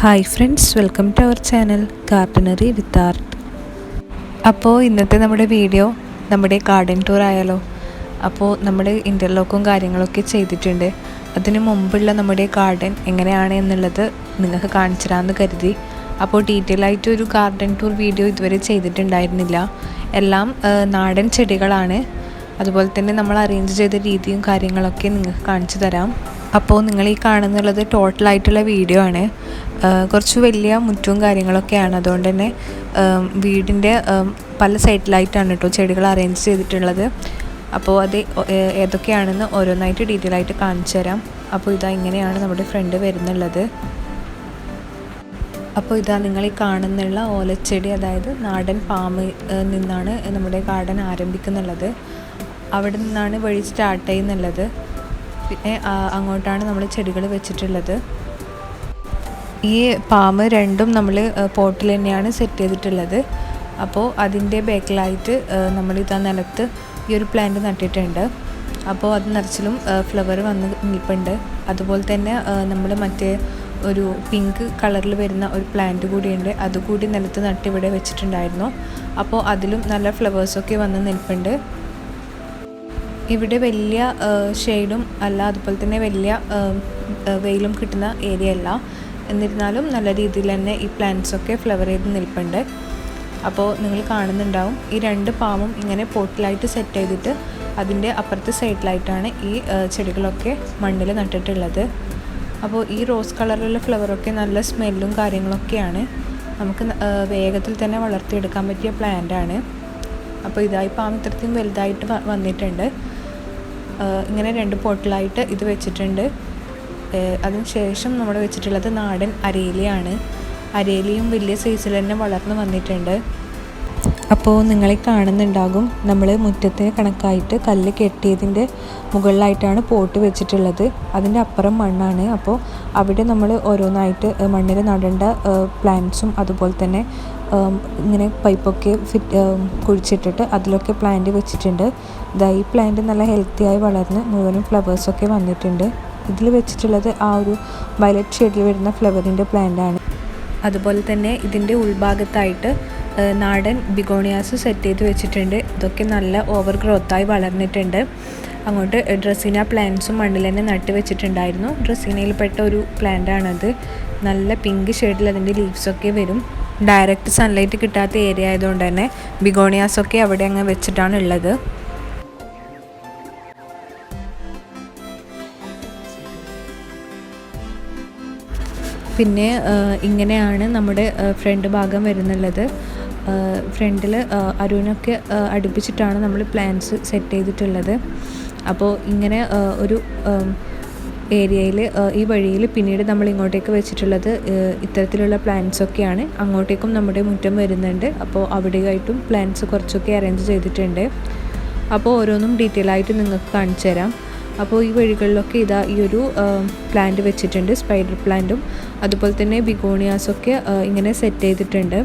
Hi friends welcome to our channel gardenery with art അപ്പോൾ ഇന്നത്തെ നമ്മുടെ വീഡിയോ നമ്മുടെ ഗാർഡൻ ടൂർ ആയാലോ. അപ്പോൾ നമ്മൾ ഇന്റർലോക്കും കാര്യങ്ങളൊക്കെ ചെയ്തിട്ടുണ്ട്. അതിനു മുമ്പുള്ള നമ്മുടെ ഗാർഡൻ എങ്ങനെയാണ് എന്നുള്ളത് നിങ്ങൾക്ക് കാണിച്ചു തരാമെന്ന് കരുതി. അപ്പോൾ ഡീറ്റെയിൽ ആയിട്ട് ഒരു ഗാർഡൻ ടൂർ വീഡിയോ ഇതുവരെ ചെയ്തിട്ടുണ്ടായിരുന്നില്ല. എല്ലാം നാടൻ ചെടികളാണ്. അതുപോലെ തന്നെ നമ്മൾ അറേഞ്ച് ചെയ്ത രീതിയും കാര്യങ്ങളൊക്കെ നിങ്ങൾക്ക് കാണിച്ചു തരാം. അപ്പോൾ നിങ്ങൾ ഈ കാണുന്നുള്ളത് ടോട്ടലായിട്ടുള്ള വീഡിയോ ആണ്. കുറച്ച് വലിയ മുറ്റവും കാര്യങ്ങളൊക്കെയാണ്. അതുകൊണ്ട് തന്നെ വീടിന്റെ പല സൈഡിലായിട്ടാണ് കേട്ടോ ചെടികൾ അറേഞ്ച് ചെയ്തിട്ടുള്ളത്. അപ്പോൾ അത് ഏതൊക്കെയാണെന്ന് ഓരോന്നായിട്ട് ഡീറ്റെയിൽ ആയിട്ട് കാണിച്ചു തരാം. അപ്പോൾ ഇതാ ഇങ്ങനെയാണ് നമ്മുടെ ഫ്രണ്ട് വരുന്നുള്ളത്. അപ്പോൾ ഇതാ നിങ്ങൾ ഈ കാണുന്നുള്ള ഓലച്ചെടി അതായത് നാടൻ പാമ്പ് നിന്നാണ് നമ്മുടെ ഗാർഡൻ ആരംഭിക്കുന്നുള്ളത്. അവിടെ നിന്നാണ് വഴി സ്റ്റാർട്ട് ചെയ്യുന്നുള്ളത്. പിന്നെ അങ്ങോട്ടാണ് നമ്മൾ ചെടികൾ വെച്ചിട്ടുള്ളത്. ഈ പാമ്പ് രണ്ടും നമ്മൾ പോട്ടിൽ തന്നെയാണ് സെറ്റ് ചെയ്തിട്ടുള്ളത്. അപ്പോൾ അതിന്റെ ബാക്കിലായിട്ട് നമ്മൾ ആ നിലത്ത് ഈ ഒരു പ്ലാന്റ് നട്ടിട്ടുണ്ട്. അപ്പോൾ അത് നിറച്ചിലും ഫ്ലവർ വന്ന് നിൽപ്പുണ്ട്. അതുപോലെ തന്നെ നമ്മൾ മറ്റേ ഒരു പിങ്ക് കളറിൽ വരുന്ന ഒരു പ്ലാന്റ് കൂടിയുണ്ട്. അതുകൂടി നിലത്ത് നട്ടിവിടെ വെച്ചിട്ടുണ്ടായിരുന്നു. അപ്പോൾ അതിലും നല്ല ഫ്ലവേഴ്സൊക്കെ വന്ന് നിൽപ്പുണ്ട്. ഇവിടെ വലിയ ഷെയ്ഡും അല്ല അതുപോലെ തന്നെ വലിയ വെയിലും കിട്ടുന്ന ഏരിയ അല്ല. എന്നിരുന്നാലും നല്ല രീതിയിൽ തന്നെ ഈ പ്ലാന്റ്സ് ഒക്കെ ഫ്ലവർ ചെയ്ത് നിൽപ്പുണ്ട്. അപ്പോൾ നിങ്ങൾ കാണുന്നുണ്ടാവും ഈ രണ്ട് പാമ്പും ഇങ്ങനെ പോട്ടിലായിട്ട് സെറ്റ് ചെയ്തിട്ട് അതിന്റെ അപ്പുറത്തെ സൈഡിലായിട്ടാണ് ഈ ചെടികളൊക്കെ മണ്ണിൽ നട്ടിട്ടുള്ളത്. അപ്പോൾ ഈ റോസ് കളറിലുള്ള ഫ്ലവറൊക്കെ നല്ല സ്മെല്ലും കാര്യങ്ങളൊക്കെയാണ്. നമുക്ക് വേഗത്തിൽ തന്നെ വളർത്തിയെടുക്കാൻ പറ്റിയ പ്ലാന്റാണ് അപ്പോൾ ഇതായി പാമ്പ് ഇത്രയും വലുതായിട്ട് വന്നിട്ടുണ്ട്. ഇങ്ങനെ രണ്ട് പോട്ടിലായിട്ട് ഇത് വെച്ചിട്ടുണ്ട്. അതിനുശേഷം നമ്മൾ വെച്ചിട്ടുള്ളത് നാടൻ അരേലിയാണ്. അരേലിയും വലിയ സൈസിൽ തന്നെ വളർന്നു വന്നിട്ടുണ്ട്. അപ്പോൾ നിങ്ങളെ കാണുന്നുണ്ടാകും. നമ്മൾ മുറ്റത്തിന് കണക്കായിട്ട് കല്ല് കെട്ടിയതിന്റെ മുകളിലായിട്ടാണ് പോട്ട് വെച്ചിട്ടുള്ളത്. അതിന്റെ അപ്പുറം മണ്ണാണ്. അപ്പോൾ അവിടെ നമ്മൾ ഓരോന്നായിട്ട് മണ്ണിൽ നടേണ്ട പ്ലാന്റ്സും അതുപോലെ തന്നെ ഇങ്ങനെ പൈപ്പൊക്കെ ഫിറ്റ് കുഴിച്ചിട്ടിട്ട് അതിലൊക്കെ പ്ലാന്റ് വെച്ചിട്ടുണ്ട്. ഇതാ ഈ പ്ലാന്റ് നല്ല ഹെൽത്തിയായി വളർന്ന് മുഴുവനും ഫ്ലവേഴ്സൊക്കെ വന്നിട്ടുണ്ട്. ഇതിൽ വെച്ചിട്ടുള്ളത് ആ ഒരു വയലറ്റ് ഷെയ്ഡിൽ വരുന്ന ഫ്ലവറിന്റെ പ്ലാന്റാണ് അതുപോലെ തന്നെ ഇതിന്റെ ഉൾഭാഗത്തായിട്ട് നാടൻ ബിഗോണിയാസ് സെറ്റ് ചെയ്ത് വെച്ചിട്ടുണ്ട്. ഇതൊക്കെ നല്ല ഓവർ ഗ്രോത്തായി വളർന്നിട്ടുണ്ട്. അങ്ങോട്ട് ഡ്രസ്സിന പ്ലാന്റ്സും മണ്ണിൽ തന്നെ നട്ട് വെച്ചിട്ടുണ്ടായിരുന്നു. ഡ്രസ്സിനയിൽപ്പെട്ട ഒരു പ്ലാന്റാണത് നല്ല പിങ്ക് ഷെയ്ഡിൽ അതിന്റെ ലീവ്സൊക്കെ വരും. ഡയറക്റ്റ് സൺലൈറ്റ് കിട്ടാത്ത ഏരിയ ആയതുകൊണ്ട് തന്നെ ബിഗോണിയാസൊക്കെ അവിടെ അങ്ങ് വെച്ചിട്ടാണ് ഉള്ളത്. പിന്നെ ഇങ്ങനെയാണ് നമ്മുടെ ഫ്രണ്ട് ഭാഗം വരുന്നുള്ളത്. ഫ്രണ്ടിൽ അരുണൊക്കെ അടുപ്പിച്ചിട്ടാണ് നമ്മൾ പ്ലാൻസ് സെറ്റ് ചെയ്തിട്ടുള്ളത്. അപ്പോൾ ഇങ്ങനെ ഒരു ഏരിയയിൽ ഈ വഴിയിൽ പിന്നീട് നമ്മൾ ഇങ്ങോട്ടേക്ക് വെച്ചിട്ടുള്ളത് ഇത്തരത്തിലുള്ള പ്ലാന്റ്സ് ഒക്കെയാണ്. അങ്ങോട്ടേക്കും നമ്മുടെ മുറ്റം വരുന്നുണ്ട്. അപ്പോൾ അവിടെയായിട്ടും പ്ലാന്റ്സ് കുറച്ചൊക്കെ അറേഞ്ച് ചെയ്തിട്ടുണ്ട്. അപ്പോൾ ഓരോന്നും ഡീറ്റെയിൽ ആയിട്ട് നിങ്ങൾക്ക് കാണിച്ചു തരാം. അപ്പോൾ ഈ വഴികളിലൊക്കെ ഇതാ ഈ ഒരു പ്ലാന്റ് വെച്ചിട്ടുണ്ട് സ്പൈഡർ പ്ലാന്റും അതുപോലെ തന്നെ ബിഗോണിയാസൊക്കെ ഇങ്ങനെ സെറ്റ് ചെയ്തിട്ടുണ്ട്.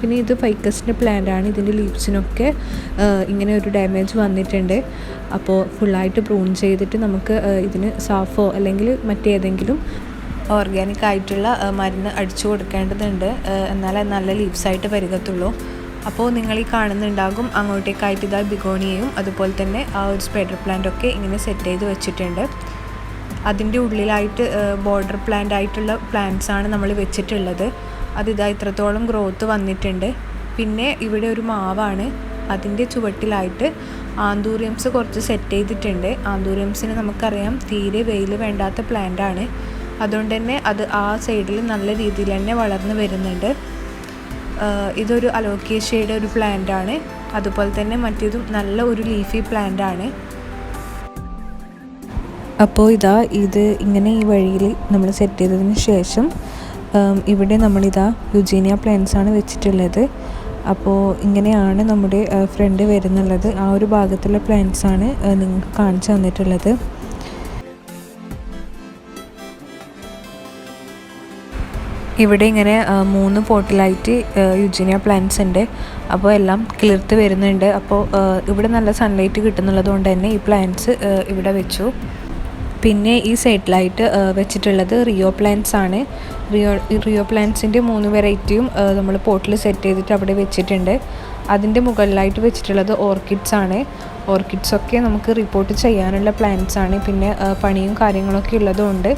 പിന്നെ ഇത് ഫൈക്കസിന്റെ പ്ലാന്റാണ് ഇതിന്റെ ലീവ്സിനൊക്കെ ഇങ്ങനെ ഒരു ഡാമേജ് വന്നിട്ടുണ്ട്. അപ്പോൾ ഫുള്ളായിട്ട് പ്രൂൺ ചെയ്തിട്ട് നമുക്ക് ഇതിന് സാഫോ അല്ലെങ്കിൽ മറ്റേതെങ്കിലും ഓർഗാനിക് ആയിട്ടുള്ള മരുന്ന് അടിച്ചു കൊടുക്കേണ്ടതുണ്ട്. എന്നാലേ നല്ല ലീവ്സായിട്ട് വരികത്തുള്ളൂ. അപ്പോൾ നിങ്ങൾ ഈ കാണുന്നുണ്ടാകും. അങ്ങോട്ടേക്കായിട്ട് ഇതാ ബിഗോണിയയും അതുപോലെ തന്നെ ആ ഒരു സ്പൈഡർ പ്ലാന്റ് ഒക്കെ ഇങ്ങനെ സെറ്റ് ചെയ്ത് വെച്ചിട്ടുണ്ട്. അതിന്റെ ഉള്ളിലായിട്ട് ബോർഡർ പ്ലാന്റ് ആയിട്ടുള്ള പ്ലാന്റ്സ് ആണ് നമ്മൾ വെച്ചിട്ടുള്ളത്. അത് ഇതാ ഇത്രത്തോളം ഗ്രോത്ത് വന്നിട്ടുണ്ട്. പിന്നെ ഇവിടെ ഒരു മാവാണ്. അതിന്റെ ചുവട്ടിലായിട്ട് ആന്തൂറിയംസ് കുറച്ച് സെറ്റ് ചെയ്തിട്ടുണ്ട്. ആന്തൂറിയംസിന് നമുക്കറിയാം തീരെ വെയിൽ വേണ്ടാത്ത പ്ലാന്റ് ആണ്. അതുകൊണ്ട് തന്നെ അത് ആ സൈഡിൽ നല്ല രീതിയിൽ തന്നെ വളർന്നു വരുന്നുണ്ട്. ഇതൊരു അലോക്കേഷ്യയുടെ ഒരു പ്ലാന്റ് ആണ്. അതുപോലെ തന്നെ മറ്റേതും നല്ല ഒരു ലീഫി പ്ലാന്റ് ആണ്. അപ്പോൾ ഇതാ ഇത് ഇങ്ങനെ ഈ വഴിയിൽ നമ്മൾ സെറ്റ് ചെയ്തതിന് ശേഷം ഇവിടെ നമ്മളിതാ യുജീനിയ ആണ് വെച്ചിട്ടുള്ളത്. അപ്പോൾ ഇങ്ങനെയാണ് നമ്മുടെ ഫ്രണ്ട് വരുന്നുള്ളത്. ആ ഒരു ഭാഗത്തുള്ള ആണ് നിങ്ങൾക്ക് കാണിച്ചു തന്നിട്ടുള്ളത്. ഇവിടെ ഇങ്ങനെ മൂന്ന് പോട്ടിലായിട്ട് യുജീനിയ പ്ലാന്റ്സ് ഉണ്ട്. അപ്പോൾ എല്ലാം കിളിർത്ത് വരുന്നുണ്ട്. അപ്പോൾ ഇവിടെ നല്ല സൺലൈറ്റ് കിട്ടുന്നുള്ളത് കൊണ്ട് തന്നെ ഈ പ്ലാന്റ്സ് ഇവിടെ വെച്ചു. പിന്നെ ഈ സൈഡിലായിട്ട് വെച്ചിട്ടുള്ളത് റിയോ പ്ലാന്റ്സ് ആണ്. റിയോ റിയോ പ്ലാന്റ്സിന്റെ മൂന്ന് വെറൈറ്റിയും നമ്മൾ പോട്ടിൽ സെറ്റ് ചെയ്തിട്ട് അവിടെ വെച്ചിട്ടുണ്ട്. അതിന്റെ മുകളിലായിട്ട് വെച്ചിട്ടുള്ളത് ഓർക്കിഡ്സ് ആണ്. ഓർക്കിഡ്സ് ഒക്കെ നമുക്ക് റിപ്പോർട്ട് ചെയ്യാനുള്ള പ്ലാന്റ്സ് ആണ്. പിന്നെ പണിയും കാര്യങ്ങളൊക്കെ ഉള്ളതുകൊണ്ട്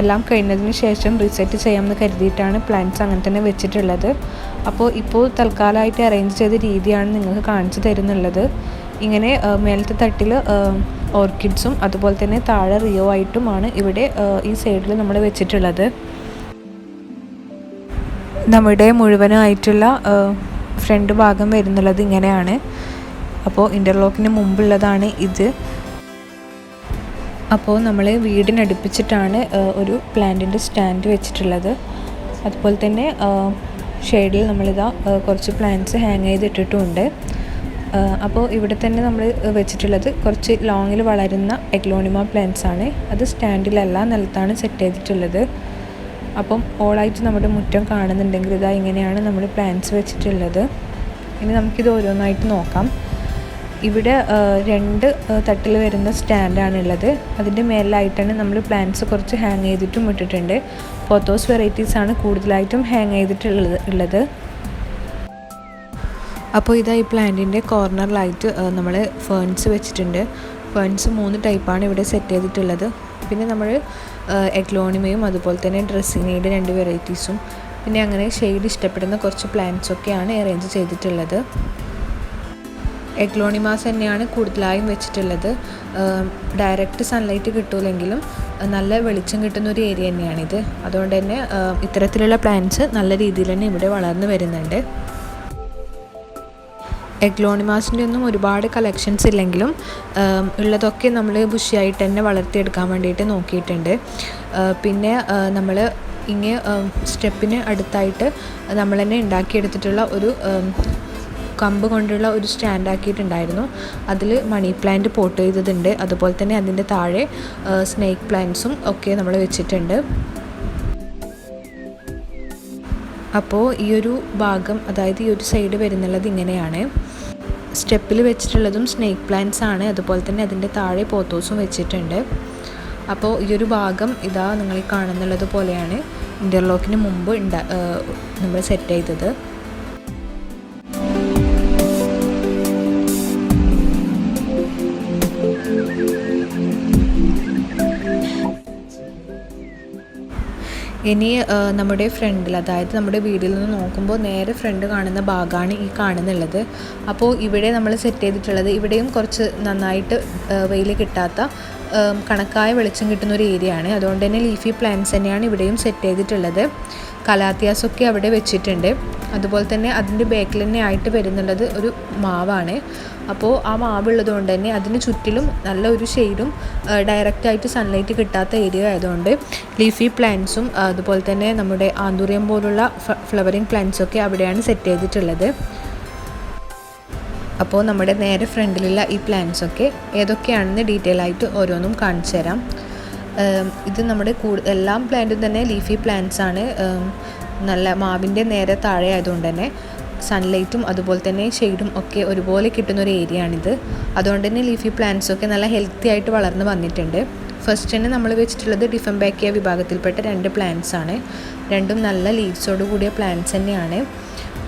എല്ലാം കഴിഞ്ഞതിന് ശേഷം റിസെറ്റ് ചെയ്യാമെന്ന് കരുതിയിട്ടാണ് പ്ലാന്റ്സ് അങ്ങനെ തന്നെ വെച്ചിട്ടുള്ളത്. അപ്പോൾ ഇപ്പോൾ തൽക്കാലമായിട്ട് അറേഞ്ച് ചെയ്ത രീതിയാണ് നിങ്ങൾക്ക് കാണിച്ചു തരുന്നുള്ളത്. ഇങ്ങനെ മേലത്തെ തട്ടിൽ ഓർക്കിഡ്സും അതുപോലെ തന്നെ താഴെ റിയോ ആയിട്ടുമാണ് ഇവിടെ ഈ സൈഡിൽ നമ്മൾ വെച്ചിട്ടുള്ളത്. നമ്മുടെ മുഴുവനായിട്ടുള്ള ഫ്രണ്ട് ഭാഗം വരുന്നുള്ളത് ഇങ്ങനെയാണ്. അപ്പോൾ ഇന്റർലോക്കിന് മുമ്പുള്ളതാണ് ഇത്. അപ്പോൾ നമ്മൾ വീടിനടുപ്പിച്ചിട്ടാണ് ഒരു പ്ലാന്റിന്റെ സ്റ്റാൻഡ് വെച്ചിട്ടുള്ളത്. അതുപോലെ തന്നെ ഷെയ്ഡിൽ നമ്മളിതാ കുറച്ച് പ്ലാന്റ്സ് ഹാങ് ചെയ്തിട്ടിട്ടുമുണ്ട് അപ്പോൾ ഇവിടെ തന്നെ നമ്മൾ വെച്ചിട്ടുള്ളത് കുറച്ച് ലോങ്ങിൽ വളരുന്ന എഗ്ലോണിമ പ്ലാന്റ്സ് ആണ്. അത് സ്റ്റാൻഡിലല്ല നിലത്താണ് സെറ്റ് ചെയ്തിട്ടുള്ളത്. അപ്പം ഓളായിട്ട് നമ്മുടെ മുറ്റം കാണുന്നുണ്ടെങ്കിൽ ഇതാ ഇങ്ങനെയാണ് നമ്മൾ പ്ലാന്റ്സ് വെച്ചിട്ടുള്ളത്. ഇനി നമുക്കിത് ഓരോന്നായിട്ട് നോക്കാം. ഇവിടെ രണ്ട് തട്ടിൽ വരുന്ന സ്റ്റാൻഡാണുള്ളത് അതിന്റെ മേലായിട്ടാണ് നമ്മൾ പ്ലാന്റ്സ് കുറച്ച് ഹാങ് ചെയ്തിട്ടും ഇട്ടിട്ടുണ്ട്. പോത്തോസ് വെറൈറ്റീസ് ആണ് കൂടുതലായിട്ടും ഹാങ് ചെയ്തിട്ടുള്ളത് ഉള്ളത്. അപ്പോൾ ഇതാ ഈ പ്ലാന്റിന്റെ കോർണറിലായിട്ട് നമ്മൾ ഫേൺസ് വെച്ചിട്ടുണ്ട്. ഫേൺസ് മൂന്ന് ടൈപ്പാണ് ഇവിടെ സെറ്റ് ചെയ്തിട്ടുള്ളത്. പിന്നെ നമ്മൾ എഗ്ലോണിമയും അതുപോലെ തന്നെ ഡ്രസ്സിനയുടെ രണ്ട് വെറൈറ്റീസും. പിന്നെ അങ്ങനെ ഷെയ്ഡ് ഇഷ്ടപ്പെടുന്ന കുറച്ച് പ്ലാന്റ്സൊക്കെയാണ് അറേഞ്ച് ചെയ്തിട്ടുള്ളത്. എഗ്ലോണിമാസ് തന്നെയാണ് കൂടുതലായും വെച്ചിട്ടുള്ളത്. ഡയറക്റ്റ് സൺലൈറ്റ് കിട്ടൂലെങ്കിലും നല്ല വെളിച്ചം കിട്ടുന്ന ഒരു ഏരിയ തന്നെയാണിത്. അതുകൊണ്ട് തന്നെ ഇത്തരത്തിലുള്ള പ്ലാന്റ്സ് നല്ല രീതിയിൽ തന്നെ ഇവിടെ വളർന്നു വരുന്നുണ്ട്. എഗ്ലോണിമാസിന്റെ ഒന്നും ഒരുപാട് കളക്ഷൻസ് ഇല്ലെങ്കിലും ഉള്ളതൊക്കെ നമ്മൾ ബുഷിയായിട്ട് തന്നെ വളർത്തിയെടുക്കാൻ വേണ്ടിയിട്ട് നോക്കിയിട്ടുണ്ട്. പിന്നെ നമ്മൾ ഇങ്ങനെ സ്റ്റെപ്പിന് അടുത്തായിട്ട് നമ്മൾ തന്നെ ഉണ്ടാക്കിയെടുത്തിട്ടുള്ള ഒരു കമ്പ് കൊണ്ടുള്ള ഒരു സ്റ്റാൻഡ് ആക്കിയിട്ടുണ്ടായിരുന്നു. അതിൽ മണി പ്ലാന്റ് പോട്ട് ചെയ്തതുണ്ട്. അതുപോലെ തന്നെ അതിന്റെ താഴെ സ്നേക്ക് പ്ലാന്റ്സും ഒക്കെ നമ്മൾ വെച്ചിട്ടുണ്ട്. അപ്പോൾ ഈ ഒരു ഭാഗം അതായത് ഈ ഒരു സൈഡ് വരുന്നുള്ളത് ഇങ്ങനെയാണ്. സ്റ്റെപ്പിൽ വെച്ചിട്ടുള്ളതും സ്നേക്ക് പ്ലാന്റ്സ് ആണ്. അതുപോലെ തന്നെ അതിന്റെ താഴെ പോത്തോസും വെച്ചിട്ടുണ്ട്. അപ്പോൾ ഈ ഒരു ഭാഗം ഇതാ നിങ്ങൾ കാണുന്നുള്ളത് പോലെയാണ്. ഇന്റർലോക്കിന് മുമ്പ് ഉണ്ടാ നമ്മൾ സെറ്റ് ചെയ്തത്. ഇനി നമ്മുടെ ഫ്രണ്ടിൽ അതായത് നമ്മുടെ വീട്ടിൽ നിന്ന് നോക്കുമ്പോൾ നേരെ ഫ്രണ്ട് കാണുന്ന ഭാഗമാണ് ഈ കാണുന്നുള്ളത്. അപ്പോൾ ഇവിടെ നമ്മൾ സെറ്റ് ചെയ്തിട്ടുള്ളത് ഇവിടെയും കുറച്ച് നന്നായിട്ട് വെയിൽ കിട്ടാത്ത കണക്കായ വെളിച്ചം കിട്ടുന്ന ഒരു ഏരിയ ആണ് അതുകൊണ്ട് തന്നെ ലീഫി പ്ലാന്റ്സ് തന്നെയാണ് ഇവിടെയും സെറ്റ് ചെയ്തിട്ടുള്ളത്. കലാത്യാസൊക്കെ അവിടെ വെച്ചിട്ടുണ്ട്. അതുപോലെ തന്നെ അതിന്റെ ബാക്കിൽ തന്നെ ആയിട്ട് വരുന്നുള്ളത് ഒരു മാവാണ്. അപ്പോൾ ആ മാവുള്ളത് കൊണ്ട് തന്നെ അതിന് ചുറ്റിലും നല്ല ഒരു ഷെയ്ഡും ഡയറക്റ്റായിട്ട് സൺലൈറ്റ് കിട്ടാത്ത ഏരിയ ആയതുകൊണ്ട് ലീഫി പ്ലാന്റ്സും അതുപോലെ തന്നെ നമ്മുടെ ആന്തൂറിയം പോലുള്ള ഫ്ലവറിങ് പ്ലാന്റ്സൊക്കെ അവിടെയാണ് സെറ്റ് ചെയ്തിട്ടുള്ളത്. അപ്പോൾ നമ്മുടെ നേരെ ഫ്രണ്ടിലുള്ള ഈ പ്ലാന്റ്സ് ഒക്കെ ഏതൊക്കെയാണെന്ന് ഡീറ്റെയിൽ ആയിട്ട് ഓരോന്നും കാണിച്ചു തരാം. ഇത് നമ്മുടെ കൂടു എല്ലാ പ്ലാന്റും തന്നെ ലീഫി പ്ലാന്റ്സ് ആണ്. നല്ല മാവിന്റെ നേരെ താഴെ ആയതുകൊണ്ട് തന്നെ സൺലൈറ്റും അതുപോലെ തന്നെ ഷെയ്ഡും ഒക്കെ ഒരുപോലെ കിട്ടുന്ന ഒരു ഏരിയ ആണിത്. അതുകൊണ്ട് തന്നെ ലീഫി പ്ലാന്റ്സ് ഒക്കെ നല്ല ഹെൽത്തി ആയിട്ട് വളർന്ന് വന്നിട്ടുണ്ട്. ഫസ്റ്റ് തന്നെ നമ്മൾ വെച്ചിട്ടുള്ളത് ഡിഫംബാക്കിയ വിഭാഗത്തിൽപ്പെട്ട രണ്ട് പ്ലാന്റ്സ് ആണ്. രണ്ടും നല്ല ലീവ്സോട് കൂടിയ പ്ലാന്റ്സ് തന്നെയാണ്.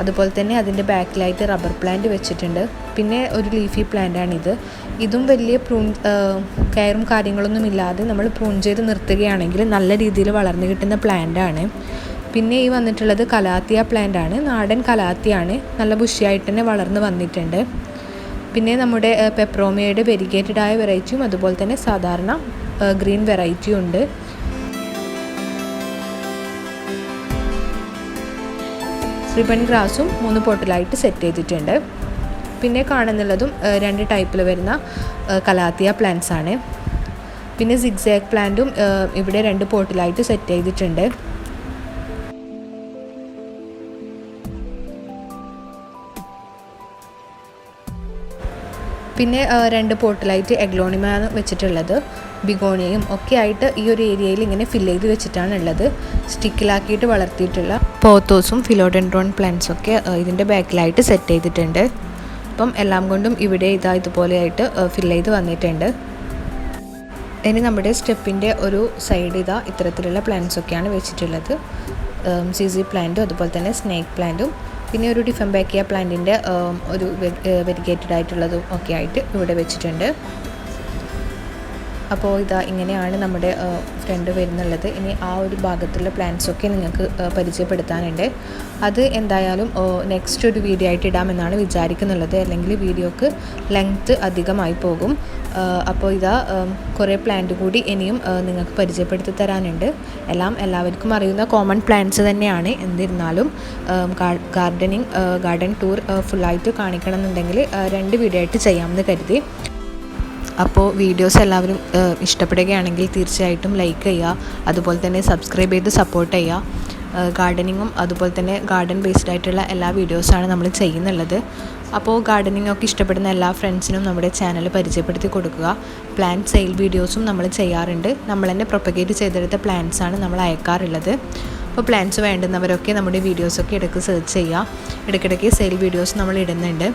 അതുപോലെ തന്നെ അതിന്റെ ബാക്കിലായിട്ട് റബ്ബർ പ്ലാന്റ് വെച്ചിട്ടുണ്ട്. പിന്നെ ഒരു ലീഫി പ്ലാന്റാണിത് ഇതും വലിയ പ്രൂൺ കയറും കാര്യങ്ങളൊന്നും ഇല്ലാതെ നമ്മൾ പ്രൂൺ ചെയ്ത് നിർത്തുകയാണെങ്കിൽ നല്ല രീതിയിൽ വളർന്നു കിട്ടുന്ന പ്ലാന്റാണ് പിന്നെ ഈ വന്നിട്ടുള്ളത് കലാത്തിയ പ്ലാന്റാണ് നാടൻ കലാത്തിയാണ്. നല്ല ബുഷിയായിട്ട് തന്നെ വളർന്ന് വന്നിട്ടുണ്ട്. പിന്നെ നമ്മുടെ പെപ്രോമിയയുടെ വെരിഗേറ്റഡ് ആയ വെറൈറ്റിയും അതുപോലെ തന്നെ സാധാരണ ഗ്രീൻ വെറൈറ്റിയും ഉണ്ട്. റിബൺ ഗ്രാസും മൂന്ന് പോട്ടിലായിട്ട് സെറ്റ് ചെയ്തിട്ടുണ്ട്. പിന്നെ കാണുന്നുള്ളതും രണ്ട് ടൈപ്പിൽ വരുന്ന കലാത്തിയ പ്ലാന്റ്സ് ആണ്. പിന്നെ സിഗ്സാഗ് പ്ലാന്റും ഇവിടെ രണ്ട് പോട്ടിലായിട്ട് സെറ്റ് ചെയ്തിട്ടുണ്ട്. പിന്നെ രണ്ട് പോട്ടിലായിട്ട് എഗ്ലോണിമാണ് വെച്ചിട്ടുള്ളത്. ബിഗോണിയയും ഒക്കെ ആയിട്ട് ഈ ഒരു ഏരിയയിൽ ഇങ്ങനെ ഫില്ല് ചെയ്ത് വെച്ചിട്ടാണ് ഉള്ളത്. സ്റ്റിക്കിലാക്കിയിട്ട് വളർത്തിയിട്ടുള്ള പോത്തോസും ഫിലോഡൻഡ്രോൺ പ്ലാന്റ്സും ഒക്കെ ഇതിന്റെ ബാക്കിലായിട്ട് സെറ്റ് ചെയ്തിട്ടുണ്ട്. അപ്പം എല്ലാം കൊണ്ടും ഇവിടെ ഇതാ ഇതുപോലെയായിട്ട് ഫില്ല് ചെയ്ത് വന്നിട്ടുണ്ട്. ഇനി നമ്മുടെ സ്റ്റെപ്പിന്റെ ഒരു സൈഡ് ഇതാ ഇത്തരത്തിലുള്ള പ്ലാന്റ്സ് ഒക്കെയാണ് വെച്ചിട്ടുള്ളത്. സി പ്ലാന്റും അതുപോലെ തന്നെ സ്നേക്ക് പ്ലാന്റും പിന്നെ ഒരു ഡിഫംബാക്കിയ പ്ലാന്റിന്റെ ഒരു വെരിഗേറ്റഡ് ആയിട്ടുള്ളതും ഒക്കെ ആയിട്ട് ഇവിടെ വെച്ചിട്ടുണ്ട്. അപ്പോൾ ഇതാ ഇങ്ങനെയാണ് നമ്മുടെ ഫ്രണ്ട് വരുന്നുള്ളത്. ഇനി ആ ഒരു ഭാഗത്തുള്ള പ്ലാൻസൊക്കെ നിങ്ങൾക്ക് പരിചയപ്പെടുത്താനുണ്ട്. അത് എന്തായാലും നെക്സ്റ്റ് ഒരു വീഡിയോ ആയിട്ട് ഇടാമെന്നാണ് വിചാരിക്കുന്നുള്ളത്. അല്ലെങ്കിൽ വീഡിയോക്ക് ലെങ്ത്ത് അധികമായി പോകും. അപ്പോൾ ഇതാ കുറേ പ്ലാന്റ് കൂടി ഇനിയും നിങ്ങൾക്ക് പരിചയപ്പെടുത്തി തരാനുണ്ട്. എല്ലാം എല്ലാവർക്കും അറിയുന്ന കോമൺ പ്ലാന്റ്സ് തന്നെയാണ്. എന്നിരുന്നാലും ഗാർഡനിങ് ഗാർഡൻ ടൂർ ഫുള്ളായിട്ട് കാണിക്കണം എന്നുണ്ടെങ്കിൽ രണ്ട് വീഡിയോ ആയിട്ട് ചെയ്യാമെന്ന് കരുതി. അപ്പോൾ വീഡിയോസ് എല്ലാവരും ഇഷ്ടപ്പെടുകയാണെങ്കിൽ തീർച്ചയായിട്ടും ലൈക്ക് ചെയ്യുക. അതുപോലെ തന്നെ സബ്സ്ക്രൈബ് ചെയ്ത് സപ്പോർട്ട് ചെയ്യുക. ഗാർഡനിങ്ങും അതുപോലെ തന്നെ ഗാർഡൻ ബേസ്ഡ് ആയിട്ടുള്ള എല്ലാ വീഡിയോസാണ് നമ്മൾ ചെയ്യുന്നുള്ളത്. അപ്പോൾ ഗാർഡനിങ് ഒക്കെ ഇഷ്ടപ്പെടുന്ന എല്ലാ ഫ്രണ്ട്സിനും നമ്മുടെ ചാനൽ പരിചയപ്പെടുത്തി കൊടുക്കുക. പ്ലാന്റ് സെയിൽ വീഡിയോസും നമ്മൾ ചെയ്യാറുണ്ട്. നമ്മൾ തന്നെ പ്രൊപ്പഗേറ്റ് ചെയ്തെടുത്ത പ്ലാന്റ്സ് ആണ് നമ്മൾ അയക്കാറുള്ളത്. അപ്പോൾ പ്ലാന്റ്സ് വേണ്ടുന്നവരൊക്കെ നമ്മുടെ വീഡിയോസൊക്കെ ഇടയ്ക്ക് സെർച്ച് ചെയ്യുക. ഇടയ്ക്കിടയ്ക്ക് സെയിൽ വീഡിയോസ് നമ്മൾ ഇടുന്നുണ്ട്.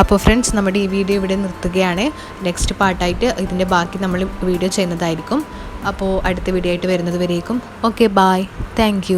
അപ്പോൾ ഫ്രണ്ട്സ് നമ്മുടെ ഈ വീഡിയോ ഇവിടെ നിർത്തുകയാണ്. നെക്സ്റ്റ് പാർട്ടായിട്ട് ഇതിന്റെ ബാക്കി നമ്മൾ വീഡിയോ ചെയ്യുന്നതായിരിക്കും. അപ്പോൾ അടുത്ത വീഡിയോ ആയിട്ട് വരുന്നത് വരേക്കും. Okay bye thank